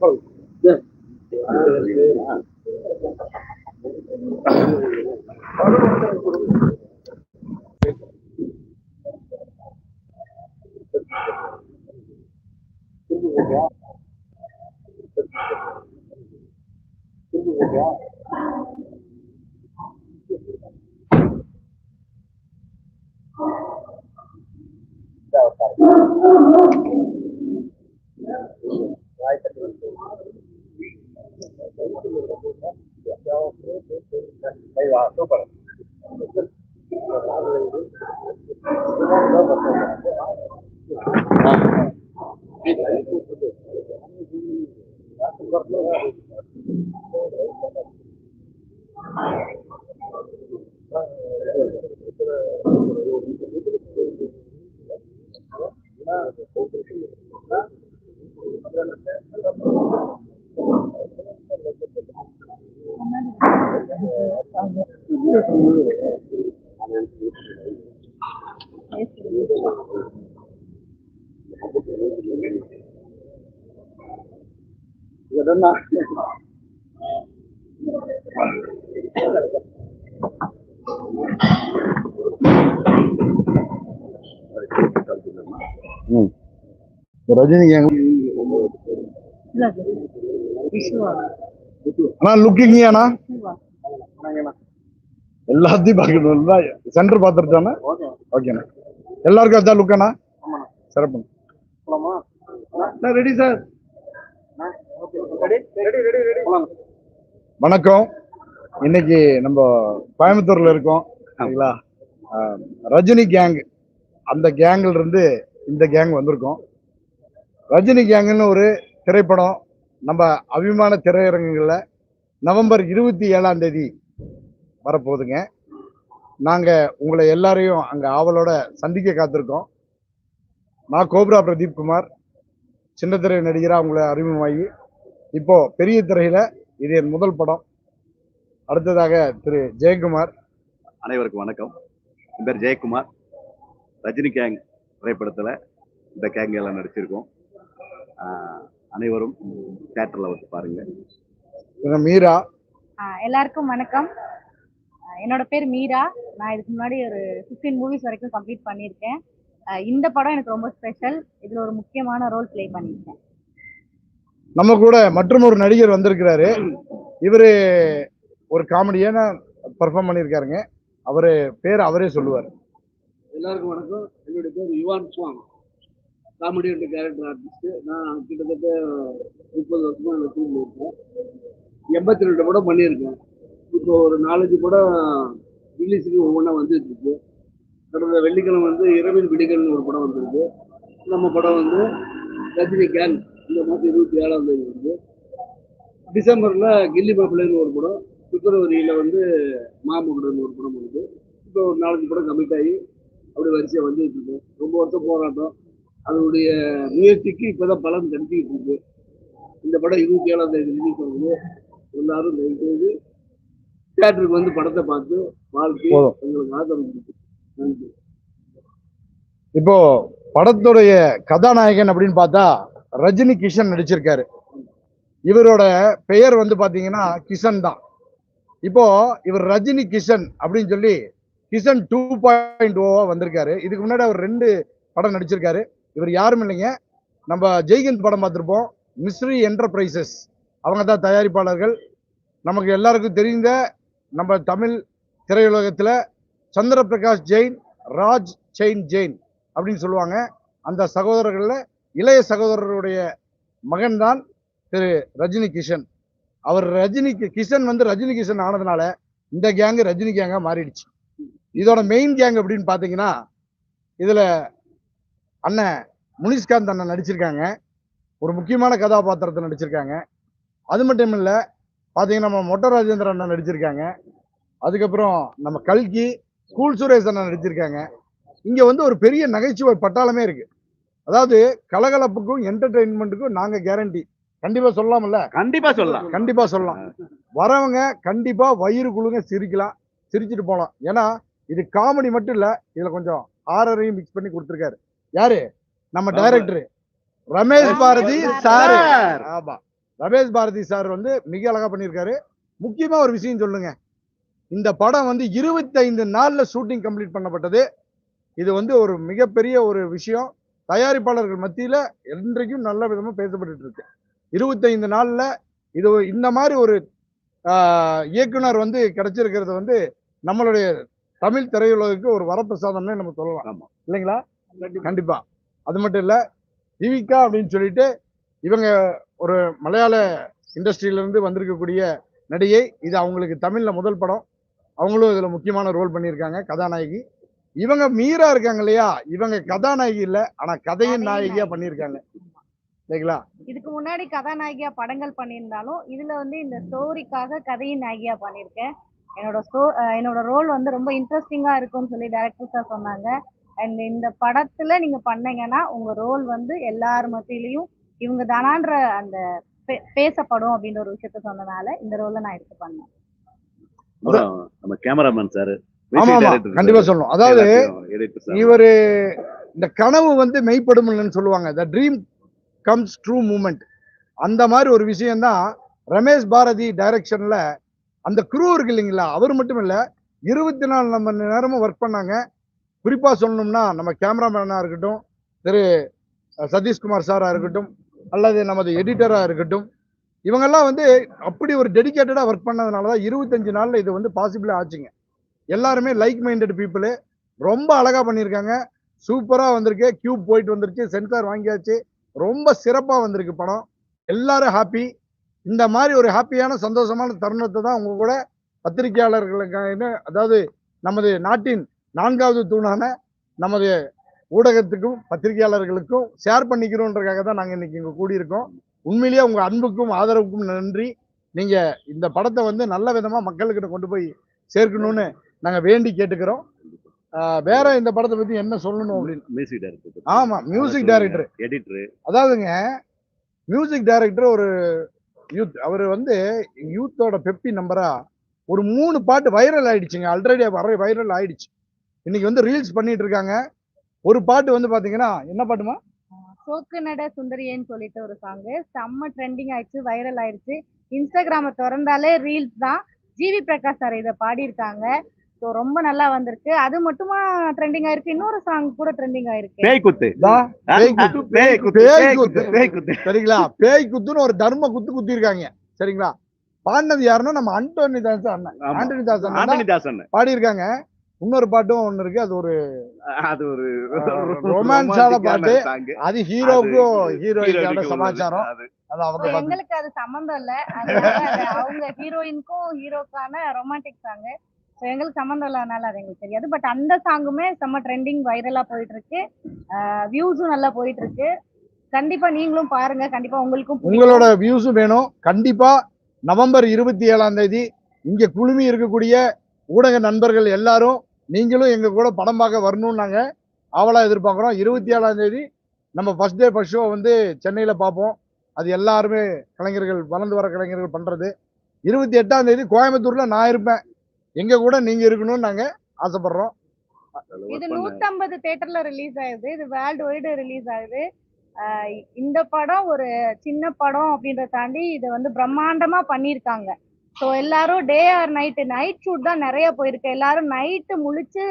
Ừ. Rajini gang. அண்ணா லுக்கிங்க அண்ணா? எல்லாத்தையும் பார்க்கணும். சென்டர் பார்த்துருச்சாண்ணா? ஓகேண்ணா எல்லாருக்கும் அதான் லுக் அண்ணா? சிறப்பு ரெடி சார் வணக்கம். இன்னைக்கு நம்ம கோயம்புத்தூர்ல இருக்கோம். சரிங்களா? ரஜினி கேங் அந்த கேங்ல இருந்து இந்த கேங் வந்திருக்கோம். ரஜினி கேங்குன்னு ஒரு திரைப்படம் நம்ம அபிமான திரையரங்குகளில் நவம்பர் இருபத்தி ஏழாம் தேதி வரப்போகுதுங்க. நாங்கள் உங்களை எல்லாரையும் அங்கே ஆவலோட சந்திக்க காத்திருக்கோம். நான் கோப்ரா பிரதீப் குமார் சின்ன திரை நடிகராக உங்களை அறிமுகமாகி இப்போது பெரிய திரையில் இது என் முதல் படம். அடுத்ததாக திரு ஜெயக்குமார். அனைவருக்கும் வணக்கம். என் பேர் ஜெயக்குமார். ரஜினி கேங் திரைப்படத்தில் இந்த கேங் எல்லாம் நடிச்சிருக்கோம். அனைவரும் தேட்டர்ல வந்து பாருங்க. மீரா. எல்லாருக்கும் வணக்கம். என்னோட பேர் மீரா. நான் இதுக்கு முன்னாடி ஒரு 15 மூவிஸ் வரைக்கும் கம்ப்ளீட் பண்ணியிருக்கேன். இந்த படம் எனக்கு ரொம்ப ஸ்பெஷல் இதுல ஒரு முக்கியமான ரோல் ப்ளே பண்ணியிருக்கேன். நம்ம கூட மற்றும் ஒரு நடிகர் வந்திருக்கிறாரு. இவரு ஒரு காமெடியான பெர்ஃபார்ம் பண்ணியிருக்காருங்க. அவரு பேர் அவரே சொல்லுவார். எல்லாருக்கும் வணக்கம். என்னுடைய பேர் Yuvan Suvang comedy and character artist நான் கிட்டத்தட்ட முப்பது வருஷமா இந்த ஃபீல்டில் இருக்கேன். எண்பத்தி ரெண்டு படம் பண்ணியிருக்கேன். இப்போ ஒரு நாலஞ்சு படம் ரிலீஸுக்கு ஒவ்வொன்றா வந்துட்டு இருக்கு. கடந்த வெள்ளிக்கிழமை வந்து இரவின் விடிகள்னு ஒரு படம் வந்திருக்கு. நம்ம படம் வந்து ரஜினி கேங் இந்த மாதம் இருபத்தி ஏழாம் தேதி வந்து டிசம்பரில் கில்லி மாப்பிள்ளைன்னு ஒரு படம் பிப்ரவரியில் வந்து மாமகுடன் ஒரு படம் வருது. இப்போ ஒரு நாலஞ்சு படம் கமிட் ஆகி அப்படி வரிசையாக வந்துட்டு இருக்கு. ரொம்ப வருஷம் போராட்டம். அதனுடைய முயற்சிக்கு இப்பதான் பலன் கிடைச்சிக்கிட்டு இருக்கு. இந்த படம் இருபத்தி ஏழாம் தேதி ரிலீஸ் ஆகுது. எல்லாரும் தயவு செய்து தியேட்டருக்கு வந்து படத்தை பார்த்து வாழ்க்கை. எங்களுக்கு ஆதரவு நன்றி. இப்போ படத்துடைய கதாநாயகன் அப்படின்னு பார்த்தா ரஜினி கிஷன் நடிச்சிருக்காரு. இவரோட பெயர் வந்து பாத்தீங்கன்னா கிஷன் தான். இப்போ இவர் ரஜினி கிஷன் அப்படின்னு சொல்லி கிஷன் டூ பாயிண்ட் ஓவா வந்திருக்காரு. இதுக்கு முன்னாடி அவர் ரெண்டு படம் நடிச்சிருக்காரு. இவர் யாரும் இல்லைங்க. நம்ம ஜெய்ஹிந்த் படம் பார்த்துருப்போம். மிஸ்ரி என்டர்பிரைசஸ் அவங்க தான் தயாரிப்பாளர்கள். நமக்கு எல்லாருக்கும் தெரிந்த நம்ம தமிழ் திரையுலகத்தில் சந்திர பிரகாஷ் ஜெயின் ராஜ் செயின் ஜெயின் அப்படின்னு சொல்லுவாங்க. அந்த சகோதரர்களில் இளைய சகோதரருடைய மகன் தான் திரு ரஜினி கிஷன். அவர் ரஜினி கிஷன் வந்து ரஜினி கிஷன் ஆனதுனால இந்த கேங்கு ரஜினி கேங்காக மாறிடுச்சு. இதோட மெயின் கேங் அப்படின்னு பார்த்தீங்கன்னா இதில் அண்ணன் முனிஷ்காந்த் அண்ணன் நடிச்சிருக்காங்க. ஒரு முக்கியமான கதாபாத்திரத்தை நடிச்சிருக்காங்க. அது மட்டும் இல்ல பாத்தீங்கன்னா நம்ம மொட்ட ராஜேந்திர அண்ணன் நடிச்சிருக்காங்க. அதுக்கப்புறம் நம்ம கல்கி ஸ்கூல் சுரேஷ் அண்ணன் நடிச்சிருக்காங்க. இங்க வந்து ஒரு பெரிய நகைச்சுவை பட்டாளமே இருக்கு. அதாவது கலகலப்புக்கும் என்டர்டெயின்மெண்ட்டுக்கும் நாங்க கேரண்டி கண்டிப்பா சொல்லலாம்ல? கண்டிப்பா சொல்லலாம். கண்டிப்பா சொல்லலாம். வரவங்க கண்டிப்பா வயிறு குழுங்க சிரிக்கலாம் சிரிச்சிட்டு போலாம். ஏன்னா இது காமெடி மட்டும் இல்ல இதுல கொஞ்சம் ஹாரரையும் மிக்ஸ் பண்ணி கொடுத்துருக்காரு. யாரு? நம்ம டைரக்டர் ரமேஷ் பாரதி சார். ஆமா. ரமேஷ் பாரதி சார் வந்து மிக அழகா பண்ணியிருக்காரு. முக்கியமா ஒரு விஷயம் சொல்லுங்க. இந்த படம் வந்து இருபத்தைந்து நாள்ல ஷூட்டிங் கம்ப்ளீட் பண்ணப்பட்டது. இது வந்து ஒரு மிகப்பெரிய ஒரு விஷயம். தயாரிப்பாளர்கள் மத்தியில என்றைக்கும் நல்ல விதமா பேசப்பட்டு இருக்கு. இருபத்தைந்து நாள்ல இது இந்த மாதிரி ஒரு இயக்குனர் வந்து கிடைச்சிருக்கிறது வந்து நம்மளுடைய தமிழ் திரையுலகுக்கு ஒரு வரப்பிரசாதம்னு நம்ம சொல்லலாம். இல்லைங்களா? கண்டிப்பா. அது மட்டும் இல்ல ஜீவிகா அப்படின்னு சொல்லிட்டு இவங்க ஒரு மலையாள இண்டஸ்ட்ரியில இருந்து வந்திருக்கக்கூடிய நடிகை. இது அவங்களுக்கு தமிழ்ல முதல் படம். அவங்களும் இதுல முக்கியமான ரோல் பண்ணியிருக்காங்க கதாநாயகி. இவங்க மீரா இருக்காங்க இல்லையா? இவங்க கதாநாயகி இல்ல ஆனா கதையின் கதையின் நாயகியா நாயகி. பண்ணியிருக்காங்க. இல்லைங்களா? இதுக்கு முன்னாடி கதாநாயகியா படங்கள் பண்ணியிருந்தாலும் இதுல வந்து இந்த ஸ்டோரிக்காக கதையின் நாயகியா பண்ணியிருக்கேன். என்னோட ஸ்டோ என்னோட ரோல் வந்து ரொம்ப இன்ட்ரெஸ்டிங்கா இருக்கும்னு சொல்லி டேரக்டர் சார் சொன்னாங்க. அண்ட் இந்த படத்துல நீங்க பண்ணீங்கன்னா உங்க ரோல் வந்து எல்லார் மத்தியிலையும் இவங்க தானான்ற அந்த பே- பேசப்படும் அப்படின்ற ஒரு விஷயத்த சொன்னனால இந்த ரோலை நான் எடுத்து பண்ணேன். நம்ம கேமராமேன் சார் ஆமா ஆமா. கண்டிப்பா சொல்லணும். அதாவது இவரு இந்த கனவு வந்து மெய்ப்படும் இல்லைன்னு சொல்லுவாங்க. The dream comes true moment அந்த மாதிரி ஒரு விஷயம்தான் ரமேஷ் பாரதி டைரக்ஷன்ல அந்த குரூ இருக்கு இல்லைங்களா? அவர் மட்டும் இல்ல இருபத்தி நாலு மணி நேரமும் ஒர்க் பண்ணாங்க. குறிப்பா சொல்லணும்னா நம்ம கேமராமேனா இருக்கட்டும் திரு சதீஷ்குமார் சாரா இருக்கட்டும் அல்லது நமது எடிட்டரா இருக்கட்டும் இவங்கெல்லாம் வந்து அப்படி ஒரு டெடிகேட்டடா ஒர்க் பண்ணதுனால தான் இருபத்தஞ்சு நாள்ல இது வந்து பாசிபிளா ஆச்சுங்க. எல்லாருமே லைக் மைண்டட் பீப்புளு ரொம்ப அழகா பண்ணியிருக்காங்க. சூப்பரா வந்திருக்கு. கியூப் போயிட்டு வந்துருச்சு சென்சார் வாங்கியாச்சு. ரொம்ப சிறப்பா வந்திருக்கு படம். எல்லாரும் ஹாப்பி இந்த மாதிரி ஒரு ஹாப்பியான சந்தோஷமான தருணத்தை தான் உங்க கூட பத்திரிகையாளர்களுக்காக அதாவது நமது நாட்டின் நான்காவது தூணான நமது ஊடகத்துக்கும் பத்திரிகையாளர்களுக்கும் ஷேர் பண்ணிக்கிறோன்றதுக்காக தான் நாங்க இன்னைக்கு இங்க கூடியிருக்கோம். உண்மையிலேயே உங்க அன்புக்கும் ஆதரவுக்கும் நன்றி. நீங்க இந்த படத்தை வந்து நல்ல விதமா மக்கள்கிட்ட கொண்டு போய் சேர்க்கணும்னு நாங்க வேண்டி கேட்டுக்கிறோம். வேற இந்த படத்தை பத்தி என்ன சொல்லணும் அப்படின்னு? மியூசிக் டைரக்டர் ஆமா மியூசிக் டைரக்டர் எடிட்டர் அதாவதுங்க மியூசிக் டைரக்டர் ஒரு யூத் அவர் வந்து யூத்தோட பெப்பி நம்பரா ஒரு மூணு பாட்டு வைரல் ஆயிடுச்சுங்க. ஆல்ரெடி வர வைரல் ஆயிடுச்சு. இன்னைக்கு வந்து ரீல்ஸ் பண்ணிட்டு இருக்காங்க. ஒரு பாட்டு வந்து பாத்தீங்கன்னா என்ன பாட்டுமா? சோக்கு நட சுந்தரியன்னு சொல்லிட்டு ஒரு சாங் செம்ம ட்ரெண்டிங் ஆயிடுச்சு வைரல் ஆயிடுச்சு. இன்ஸ்டாகிராம திறந்தாலே ரீல்ஸ் தான். ஜிவி பிரகாஷ் சார் இதை பாடியிருக்காங்க. ஸோ ரொம்ப நல்லா வந்திருக்கு. அது மட்டுமா ட்ரெண்டிங் ஆயிருக்கு? இன்னொரு சாங் கூட ட்ரெண்டிங் ஆயிருக்கு. பேய் குத்து பேய் குத்து. பேய் குத்து குத்து. குத்து குத்து சரிங்களா? பேய் குத்துன்னு ஒரு தர்ம குத்து குத்திருக்காங்க சரிங்களா? பாடினது யாருன்னா நம்ம அண்டோனி தாஸ் அண்ணன் ஆண்டனி தாசன் பாடியிருக்காங்க. இன்னொரு பாட்டும் ஒண்ணு இருக்கு. அது ஒரு அது ஒரு ரொமான்ஸான பாட்டு. அது ஹீரோக்கும் உள்ளது. சமாச்சாரம். அது. அவங்க எங்களுக்கு அது சம்மந்தம் இல்ல. அவங்க ஹீரோயினுக்கும் ஹீரோக்கான ரொமான்டிக் சாங் எங்களுக்கு சம்மந்தம் இல்லாதனால அது எங்களுக்கு தெரியாது. பட் அந்த சாங்குமே செம்ம ட்ரெண்டிங் வைரலா போயிட்டு இருக்கு வியூஸும் நல்லா போயிட்டு இருக்கு கண்டிப்பா நீங்களும் பாருங்க. கண்டிப்பா உங்களுக்கும். உங்களோட வியூஸும் வேணும். கண்டிப்பா நவம்பர் இருபத்தி ஏழாம் தேதி இங்க குழுமி இருக்கக்கூடிய ஊடக நண்பர்கள் எல்லாரும் நீங்களும் எங்க கூட படம் பார்க்க வரணும்னு நாங்க ஆவலா எதிர்பார்க்குறோம். இருபத்தி ஏழாம் தேதி நம்ம ஃபர்ஸ்ட் டே ஃபர்ஸ்ட் ஷோ வந்து சென்னையில பார்ப்போம். அது எல்லாருமே கலைஞர்கள் வளர்ந்து வர கலைஞர்கள் பண்றது. இருபத்தி எட்டாம் தேதி கோயம்புத்தூர்ல நான் இருப்பேன். எங்க கூட நீங்க இருக்கணும்னு நாங்க ஆசைப்படுறோம். இது நூத்தம்பது தேட்டர்ல ரிலீஸ் ஆகுது. இது வேர்ல்டு வைடு ரிலீஸ் ஆகுது. இந்த படம் ஒரு சின்ன படம் அப்படின்றத தாண்டி இதை வந்து பிரம்மாண்டமா பண்ணியிருக்காங்க. ஸோ எல்லாரும் day or night night shoot தான் நிறைய போயிருக்கு. எல்லாரும் நைட்டு முழிச்சு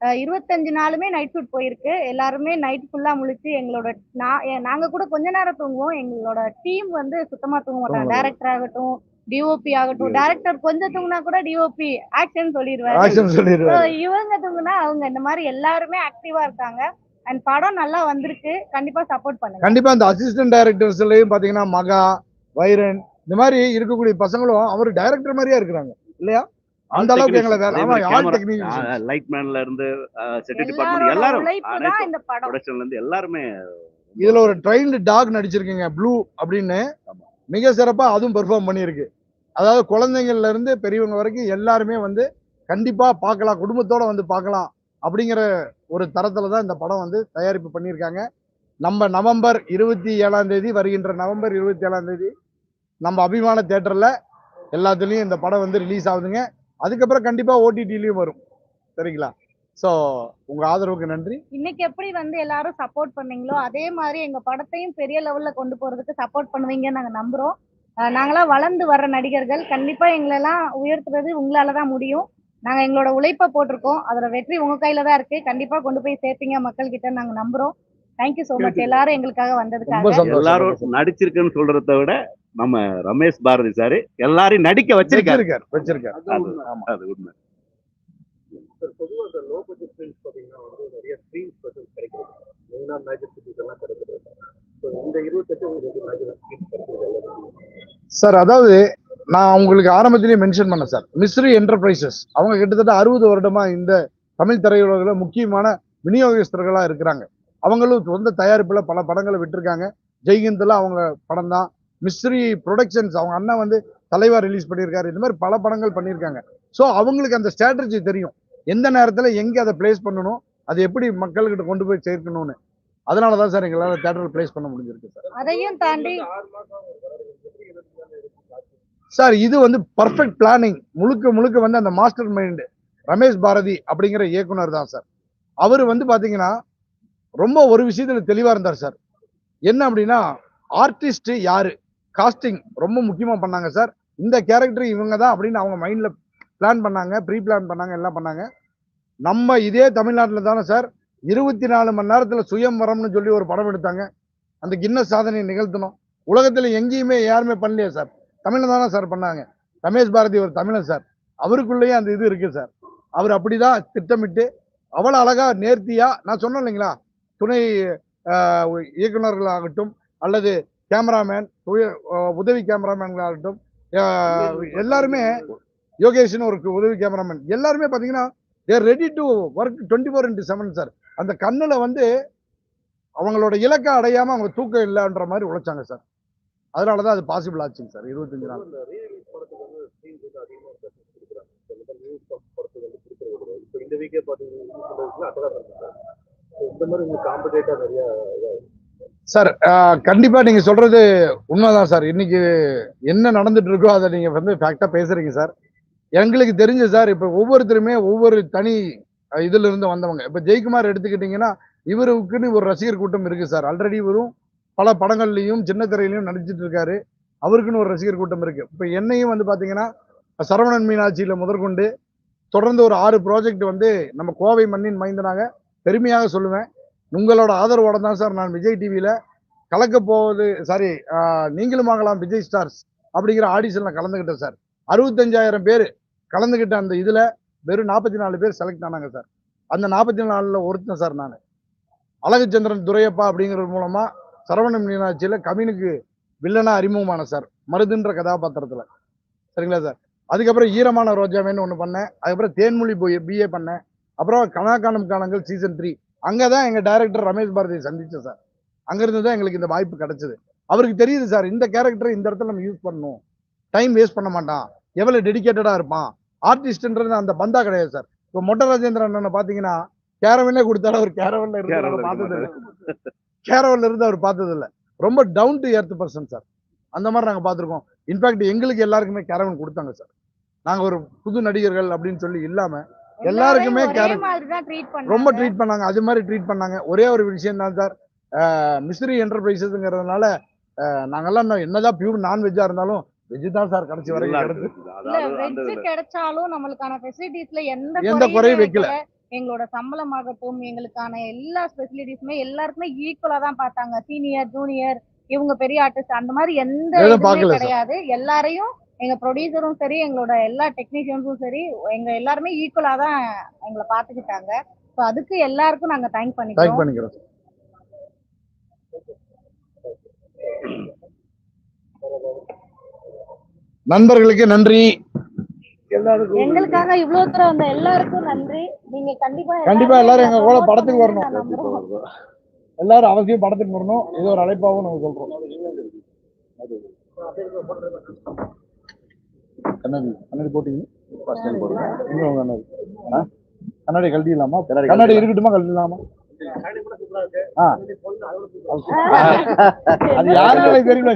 இருபத்தஞ்சு நாளுமே நைட் ஷூட் போயிருக்கு. எல்லாருமே நைட் ஃபுல்லா முழிச்சு எங்களோட நான் எ- நாங்க கூட கொஞ்ச நேரம் தூங்குவோம். எங்களோட டீம் வந்து சுத்தமா தூங்க மாட்டாங்க. டேரக்டர் ஆகட்டும் டிஓபி ஆகட்டும். டேரக்டர் கொஞ்சம் தூங்கினா கூட டிஓபி ஆக்ஷன் சொல்லிடுவாரு இவங்க தூங்குனா அவங்க இந்த மாதிரி எல்லாருமே ஆக்டிவா இருக்காங்க. அண்ட் படம் நல்லா வந்திருக்கு. கண்டிப்பா சப்போர்ட் பண்ணுங்க. கண்டிப்பா அந்த அசிஸ்டன்ட் டைரக்டர்ஸ்லயும் பாத்தீங்கன்னா மகா வைரன் இந்த மாதிரி இருக்கக்கூடிய பசங்களும் அவர் டைரக்டர் மாதிரியே இருக்கிறாங்க. இல்லையா? அந்த அளவுக்கு எங்களை வேலை லைட் மேன்ல இருந்து செட் டிபார்ட்மெண்ட் எல்லாரும் இந்த படம். ப்ரொடக்ஷன்ல இருந்து எல்லாருமே இதுல ஒரு ட்ரெயின்டு டாக் நடிச்சிருக்கீங்க ப்ளூ அப்படின்னு. மிக சிறப்பா அதுவும் பெர்ஃபார்ம் பண்ணியிருக்கு. அதாவது குழந்தைங்கள்ல இருந்து பெரியவங்க வரைக்கும் எல்லாருமே வந்து கண்டிப்பா பார்க்கலாம் குடும்பத்தோட வந்து பார்க்கலாம் அப்படிங்கிற ஒரு தரத்துல தான் இந்த படம் வந்து தயாரிப்பு பண்ணியிருக்காங்க. நம்ம நவம்பர் இருபத்தி ஏழாம் தேதி வருகின்ற நவம்பர் இருபத்தி ஏழாம் தேதி நம்ம அபிமான தேட்டர்ல எல்லாத்துலயும் இந்த படம் வந்து ரிலீஸ் ஆகுதுங்க. அதுக்கப்புறம் கண்டிப்பா ஓடிடிலையும் வரும். சரிங்களா? ஸோ உங்க ஆதரவுக்கு நன்றி. இன்னைக்கு எப்படி வந்து எல்லாரும் சப்போர்ட் பண்ணீங்களோ அதே மாதிரி எங்க படத்தையும் பெரிய லெவல்ல கொண்டு போறதுக்கு சப்போர்ட் பண்ணுவீங்கன்னு நாங்க நம்புறோம். நாங்களாம் வளர்ந்து வர்ற நடிகர்கள். கண்டிப்பா எங்களெல்லாம் உயர்த்துறது உங்களால தான் முடியும். நாங்க எங்களோட உழைப்பை போட்டிருக்கோம். அதோட வெற்றி உங்க கையில தான் இருக்கு. கண்டிப்பா கொண்டு போய் சேர்ப்பீங்க மக்கள் கிட்ட நாங்க நம்புறோம். தேங்க்யூ சோ மச் எல்லாரும் எங்களுக்காக வந்ததுக்காக. எல்லாரும் நடிச்சிருக்குன்னு சொல்றதை விட நம்ம ரமேஷ் பாரதி சார் எல்லாரையும் நடிக்க வச்சிருக்காரு. வச்சிருக்காரு அது- உண்மை. சார் அதாவது நான் உங்களுக்கு ஆரம்பத்திலேயே மென்ஷன் பண்ணேன் சார். மிஸ்ரி என்டர்பிரைசஸ் அவங்க கிட்டத்தட்ட அறுபது வருடமா இந்த தமிழ் திரையுலகில் முக்கியமான விநியோகஸ்தர்களா இருக்கிறாங்க. அவங்களும் சொந்த தயாரிப்புல பல படங்களை விட்டிருக்காங்க. ஜெய்ஹிந்த்ல அவங்க படம் தான் மிஸ்ரி ப்ரொடக்ஷன்ஸ் அவங்க அண்ணன் வந்து தலைவா ரிலீஸ் பண்ணியிருக்காரு. இந்த மாதிரி பல படங்கள் பண்ணியிருக்காங்க. ஸோ அவங்களுக்கு அந்த ஸ்ட்ராட்டஜி தெரியும். எந்த நேரத்தில் எங்கே அதை பிளேஸ் பண்ணணும் அது எப்படி மக்கள்கிட்ட கொண்டு போய் சேர்க்கணும்னு. அதனால தான் சார் எங்களால் தேட்டரில் பிளேஸ் பண்ண முடிஞ்சிருக்கு சார். அதையும் தாண்டி சார் இது வந்து பர்ஃபெக்ட் பிளானிங் முழுக்க முழுக்க வந்து அந்த மாஸ்டர் மைண்ட் ரமேஷ் பாரதி அப்படிங்கிற இயக்குனர் தான் சார். அவர் வந்து பாத்தீங்கன்னா ரொம்ப ஒரு விஷயத்துல தெளிவா இருந்தார் சார். என்ன அப்படின்னா ஆர்டிஸ்ட் யாரு? காஸ்டிங் ரொம்ப முக்கியமாக பண்ணாங்க சார் இந்த கேரக்டர் இவங்க தான் அப்படின்னு அவங்க மைண்டில் பிளான் பண்ணாங்க ப்ரீ பிளான் பண்ணாங்க எல்லாம் பண்ணாங்க. நம்ம இதே தமிழ்நாட்டில் தானே சார் இருபத்தி நாலு மணி நேரத்தில் சுயம் வரம்னு சொல்லி ஒரு படம் எடுத்தாங்க. அந்த கின்னஸ் சாதனையை நிகழ்த்தணும். உலகத்தில் எங்கேயுமே யாருமே பண்ணலையே சார் தமிழில் தானே சார் பண்ணாங்க. ரமேஷ் பாரதி ஒரு தமிழன் சார் அவருக்குள்ளேயே அந்த இது இருக்குது சார் அவர் அப்படிதான் திட்டமிட்டு அவ்வளோ அழகாக நேர்த்தியாக நான் சொன்னேன் இல்லைங்களா? துணை இயக்குநர்களாகட்டும் அல்லது கேமராமேன் உதவி கேமராமேன்களாகட்டும் ஆஹ், எல்லாருமே யோகேஷ்னு ஒரு உதவி கேமராமேன். எல்லாருமே பாத்தீங்கன்னா they're ready to work twenty four into seven sir அந்த கண்ணுல வந்து அவங்களோட இலக்கை அடையாம அவங்க தூக்கம் இல்லைன்ற மாதிரி உழைச்சாங்க சார் அதனாலதான் அது பாசிபிள் ஆச்சுங்க சார் இருபத்தஞ்சு நாள். இந்த வீக்கே பார்த்தீங்கன்னா இந்த மாதிரி காம்படேட்டாக நிறைய சார் கண்டிப்பாக நீங்கள் சொல்கிறது உண்மைதான் சார். இன்னைக்கு என்ன நடந்துட்டு இருக்கோ அதை நீங்கள் வந்து ஃபேக்டாக பேசுகிறீங்க சார். எங்களுக்கு தெரிஞ்சு சார் இப்போ ஒவ்வொருத்தருமே ஒவ்வொரு தனி அஹ், இதுல இருந்து வந்தவங்க. இப்போ ஜெயக்குமார் எடுத்துக்கிட்டிங்கன்னா இவருக்குன்னு ஒரு ரசிகர் கூட்டம் இருக்குது சார். ஆல்ரெடி இவரும் பல படங்கள்லையும் சின்ன திரையிலையும் நடிச்சிட்டு இருக்காரு அவருக்குன்னு ஒரு ரசிகர் கூட்டம் இருக்குது இப்போ என்னையும் வந்து பார்த்தீங்கன்னா சரவணன் மீனாட்சியில் முதற்கொண்டு தொடர்ந்து ஒரு ஆறு ப்ராஜெக்ட் வந்து நம்ம கோவை மண்ணின் மைந்தனாக பெருமையாக சொல்லுவேன். உங்களோட ஆதரவோட தான் சார் நான் விஜய் டிவியில் கலக்க போவது சாரி நீங்களும் ஆகலாம் விஜய் ஸ்டார்ஸ் அப்படிங்கிற ஆடிஷனில் கலந்துக்கிட்டேன் சார். அறுபத்தஞ்சாயிரம் பேர் கலந்துக்கிட்ட அந்த இதில் வெறும் நாற்பத்தி நாலு பேர் செலக்ட் ஆனாங்க சார். அந்த நாற்பத்தி நாலில் ஒருத்தன் சார் நான். அழகுச்சந்திரன் துரையப்பா அப்படிங்கிறது மூலமாக சரவணம் மீனாட்சியில் கவினுக்கு வில்லனாக அறிமுகமான சார். மருதுன்ற கதாபாத்திரத்தில். சரிங்களா சார்? அதுக்கப்புறம் ஈரமான ரோஜாவேன்னு ஒன்று பண்ணேன். அதுக்கப்புறம் தேன்மொழி போய் பிஏ பண்ணேன். அப்புறம் கனாக்கானம் காலங்கள் சீசன் த்ரீ அங்கதான் எங்க டைரக்டர் ரமேஷ் பாரதியை சந்திச்சேன் சார் அங்கிருந்து தான் எங்களுக்கு இந்த வாய்ப்பு கிடைச்சது. அவருக்கு தெரியுது சார் இந்த கேரக்டரை இந்த இடத்துல நம்ம யூஸ் பண்ணணும். டைம் வேஸ்ட் பண்ண மாட்டான். எவ்வளவு டெடிகேட்டடா இருப்பான். ஆர்டிஸ்ட்ன்றது அந்த பந்தா கிடையாது சார் இப்போ மொட்டை ராஜேந்திரன் அண்ணனை பாத்தீங்கன்னா கேரவனே கொடுத்தாலும் அவர் கேரவன்ல இருந்து பார்த்தது இல்லை கேரவன்ல இருந்து அவர் பார்த்தது இல்ல ரொம்ப down to earth person sir அந்த மாதிரி நாங்க பார்த்திருக்கோம். இன்ஃபேக்ட் எங்களுக்கு எல்லாருக்குமே கேரவன் கொடுத்தாங்க சார் நாங்க ஒரு புது நடிகர்கள் அப்படின்னு சொல்லி இல்லாம எல்லாருக்குமே ரொம்ப ட்ரீட் பண்ணாங்க. அது மாதிரி ட்ரீட் பண்ணாங்க. ஒரே ஒரு விஷயம் தான் சார் மிஸ்ரி என்டர்பிரைசஸ்ங்கிறதுனால நாங்கெல்லாம் என்னதான் பியூர் நான்வெஜ்ஜா இருந்தாலும் வெஜ் தான் சார் கடைசி வரைக்கும் கிடைச்சாலும் நம்மளுக்கான ஃபெசிலிட்டிஸ்ல எந்த எந்த குறையுமே வைக்கல. எங்களோட சம்பளம் ஆகட்டும் எங்களுக்கான எல்லா ஃபெசிலிட்டிஸுமே எல்லாருக்குமே ஈக்குவலா தான் பார்த்தாங்க. சீனியர் ஜூனியர் இவங்க பெரிய ஆர்டிஸ்ட் அந்த மாதிரி எந்த. கிடையாது. எல்லாரையும் எங்க ப்ரொடியூசரும் சரி எங்களோட எல்லா டெக்னீஷியன்ஸும் சரி எங்க எல்லாருமே ஈக்குவலா தான் எங்களை பாத்துக்கிட்டாங்க. ஸோ அதுக்கு எல்லாருக்கும் நாங்க தேங்க் தேங்க் பண்ணிக்கிறோம் பண்ணிக்கிறோம். நண்பர்களுக்கு நன்றி. எல்லாருக்கும் எங்களுக்காக இவ்வளவு தூரம் வந்த எல்லாருக்கும் நன்றி. நீங்க கண்டிப்பா கண்டிப்பா எல்லாரும் எங்க கூட படத்துக்கு வரணும். எல்லாரும் அவசியம் படத்துக்கு வரணும். இது ஒரு அழைப்பாகவும் நாங்க சொல்றோம். கண்ணாடி கண்ணாடி போட்டீங்க? இங்க உங்க கண்ணாடி? ஆ? கண்ணாடி கழட்டி இல்லாமா கண்ணாடி இருக்கட்டுமா? கழட்டி இல்லாமா ஆ அது யாருன்னு தெரியல.